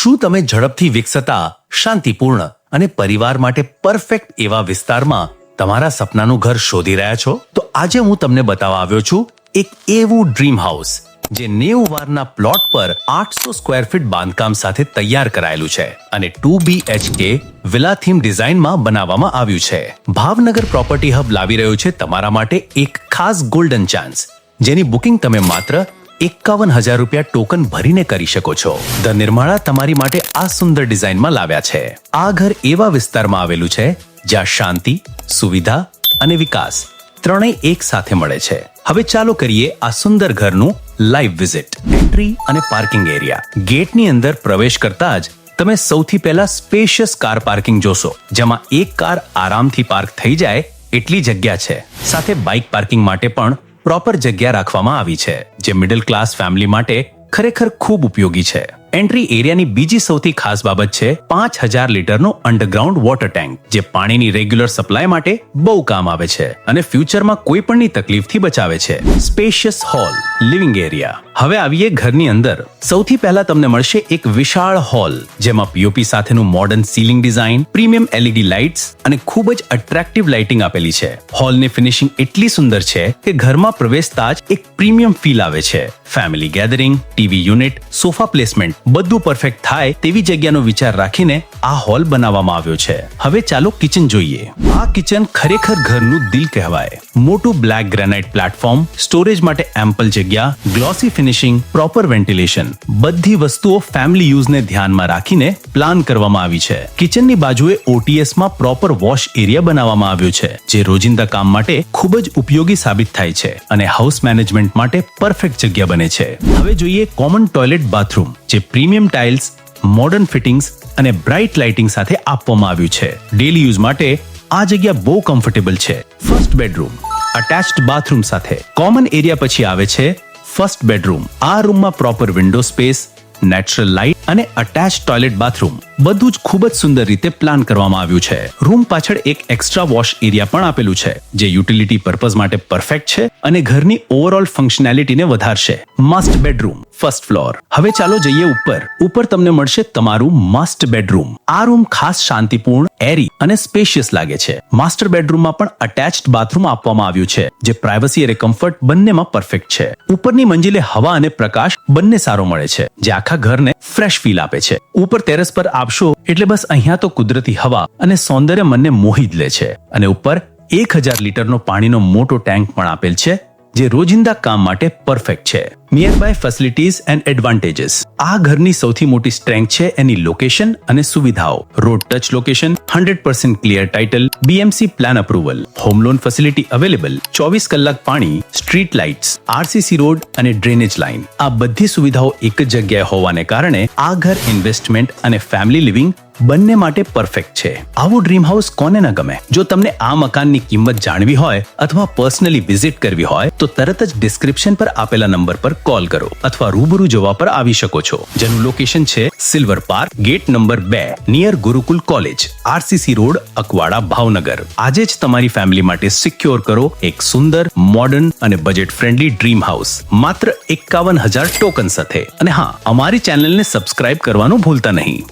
શું તમે ઝડપથી વિકસતા, શાંતિપૂર્ણ અને પરિવાર માટે પરફેક્ટ એવા વિસ્તારમાં તમારા સપનાનું ઘર શોધી રહ્યા છો? તો આજે હું તમને બતાવવા આવ્યો છું એક એવું ડ્રીમ હાઉસ જે નેવું વારના પ્લોટ પર આઠસો સ્ક્વેર ફીટ બાંધકામ સાથે તૈયાર કરાયેલું છે અને ટુ બીએચકે વિલા થીમ ડિઝાઇનમાં બનાવવામાં આવ્યું છે. ભાવનગર પ્રોપર્ટી હબ લાવી રહ્યું છે તમારા માટે એક ખાસ ગોલ્ડન ચાન્સ જેની બુકિંગ તમે માત્ર એકાવન હજાર રૂપિયા ટોકન ભરીને કરી શકો છો. ધ નિર્માળા તમારી માટે આ સુંદર ડિઝાઇનમાં લાવ્યા છે. આ ઘર એવા વિસ્તારમાં આવેલું છે, જ્યાં શાંતિ, સુવિધા અને વિકાસ ત્રણેય એક સાથે મળે છે. હવે ચાલો કરીએ આ સુંદર ઘરનું લાઈવ વિઝિટ એન્ટ્રી અને પાર્કિંગ એરિયા ગેટની અંદર પ્રવેશ કરતા જ તમે સૌથી પહેલા સ્પેશિયસ કાર પાર્કિંગ જોશો, જેમાં એક કાર આરામથી પાર્ક થઈ જાય એટલી જગ્યા છે. સાથે બાઇક પાર્કિંગ માટે પણ પ્રોપર જગ્યા રાખવામાં આવી છે જે મિડલ ક્લાસ ફેમિલી માટે ખરેખર ખૂબ ઉપયોગી છે. એન્ટ્રી એરિયાની બીજી સૌથી ખાસ બાબત છે પાંચ હજાર લીટરનો અંડરગ્રાઉન્ડ વોટર ટેન્ક જે પાણીની રેગ્યુલર સપ્લાય માટે બહુ કામ આવે છે અને ફ્યુચરમાં કોઈ પણની તકલીફથી બચાવે છે. સ્પેશિયસ હોલ લિવિંગ એરિયા હવે આવીએ ઘરની અંદર. સૌથી પહેલા તમને મળશે એક વિશાળ હોલ જેમાં પીઓપી સાથેનું modern ceiling design premium LED lights અને ખૂબ જ અટ્રેક્ટિવ લાઇટિંગ આપેલી છે. હોલની ફિનિશિંગ એટલી સુંદર છે કે ઘરમાં પ્રવેશતા જ એક પ્રીમિયમ ફીલ આવે છે. Family gathering TV unit sofa placement બધું પરફેક્ટ થાય તેવી જગ્યાનો વિચાર રાખીને આ હોલ બનાવવામાં આવ્યો છે. હવે ચાલો કિચન જોઈએ. આ કિચન ખરેખર ઘરનું દિલ કહેવાય. મોટું બ્લેક ગ્રેનાઇટ પ્લેટફોર્મ સ્ટોરેજ માટે એમ્પલ જગ્યા ગ્લોસી ફિનિશિંગ પ્રોપર વેન્ટિલેશન બધી વસ્તુઓ ફેમિલી યુઝને ધ્યાનમાં રાખીને પ્લાન કરવામાં આવી છે. કિચનની બાજુએ ઓટીએસમાં પ્રોપર વોશ એરિયા બનાવવામાં આવ્યો છે, જે રોજિંદા કામ માટે ખૂબ જ ઉપયોગી સાબિત થાય છે અને હાઉસ મેનેજમેન્ટ માટે પરફેક્ટ જગ્યા બને છે. હવે જોઈએ કોમન ટોયલેટ બાથરૂમ જે પ્રીમિયમ ટાઇલ્સ મોડર્ન ફિટિંગ્સ અને બ્રાઇટ લાઇટિંગ સાથે આપવામાં આવ્યું છે. ડેલી યુઝ માટે આ જગ્યા બહુ કમ્ફર્ટેબલ છે. ફર્સ્ટ બેડરૂમ અટેચ્ડ બાથરૂમ સાથે. કોમન એરિયા પછી આવે છે ફર્સ્ટ બેડરૂમ આ રૂમમાં proper window space natural light અને અટેચ ટોયલેટ બાથરૂમ બધું જ ખૂબ જ સુંદર રીતે પ્લાન કરવામાં આવ્યું છે. રૂમ પાછળ એક એક્સ્ટ્રા વોશ એરિયા પણ આપેલું છે, જે યુટિલિટી પર્પઝ માટે પરફેક્ટ છે અને ઘરની ઓવરઓલ ફંક્શનાલિટીને વધારશે. માસ્ટ બેડરૂમ ફર્સ્ટ ફ્લોર હવે ચાલો જઈએ ઉપર. ઉપર તમને મળશે તમારું માસ્ટ બેડરૂમ આ રૂમ ખાસ શાંતિપૂર્ણ એરી અને સ્પેશિયસ લાગે છે. માસ્ટર બેડરૂમમાં પણ અટેચ્ડ બાથરૂમ આપવામાં આવ્યું છે, જે પ્રાઇવસી અને કમ્ફર્ટ બંનેમાં પરફેક્ટ છે. ઉપરની મંજિલે હવા અને પ્રકાશ બંને સારો મળે છે, જે આખા ઘરને ફ્રેશ ફીલ આપે છે. ઉપર ટેરેસ પર આપશો એટલે બસ અહીંયા તો કુદરતી હવા અને સૌંદર્ય મનને મોહી જ લે છે. અને ઉપર એક હજાર લીટરનો પાણીનો મોટો ટેન્ક પણ આપેલ છે, જે રોજિંદા કામ માટે પરફેક્ટ છે. Near by facilities and advantages આ ઘરની સૌથી મોટી સ્ટ્રેન્થ છે એની લોકેશન અને સુવિધાઓ. Road touch location hundred percent clear title BMC plan approval home loan facility available ચોવીસ કલાક પાણી સ્ટ્રીટ લાઇટ્સ આરસીસી રોડ અને ડ્રેનેજ લાઇન આ બધી સુવિધાઓ એક જ જગ્યાએ હોવાને કારણે આ ઘર ઇન્વેસ્ટમેન્ટ અને ફેમિલી લિવિંગ બંને માટે પરફેક્ટ છે. આવું ડ્રીમ હાઉસ કોને ન ગમે? જો તમને આ મકાનની કિંમત જાણવી હોય અથવા પર્સનલી વિઝિટ કરવી હોય, તો તરત જ ડિસ્ક્રિપ્શન પર આપેલા નંબર પર કોલ કરો અથવા રૂબરૂ જોવા પર આવી શકો છો. જેનું લોકેશન છે સિલ્વર પાર્ક ગેટ નંબર બે near Gurukul college RCC road Akwada, Bhavnagar. આજે જ તમારી ફેમિલી માટે સિક્યોર કરો એક સુંદર મોડર્ન અને બજેટ ફ્રેન્ડલી ડ્રીમ હાઉસ માત્ર એકાવન હજાર ટોકન સાથે. અને હા, અમારી ચેનલને સબસ્ક્રાઇબ કરવાનું ભૂલતા નહીં.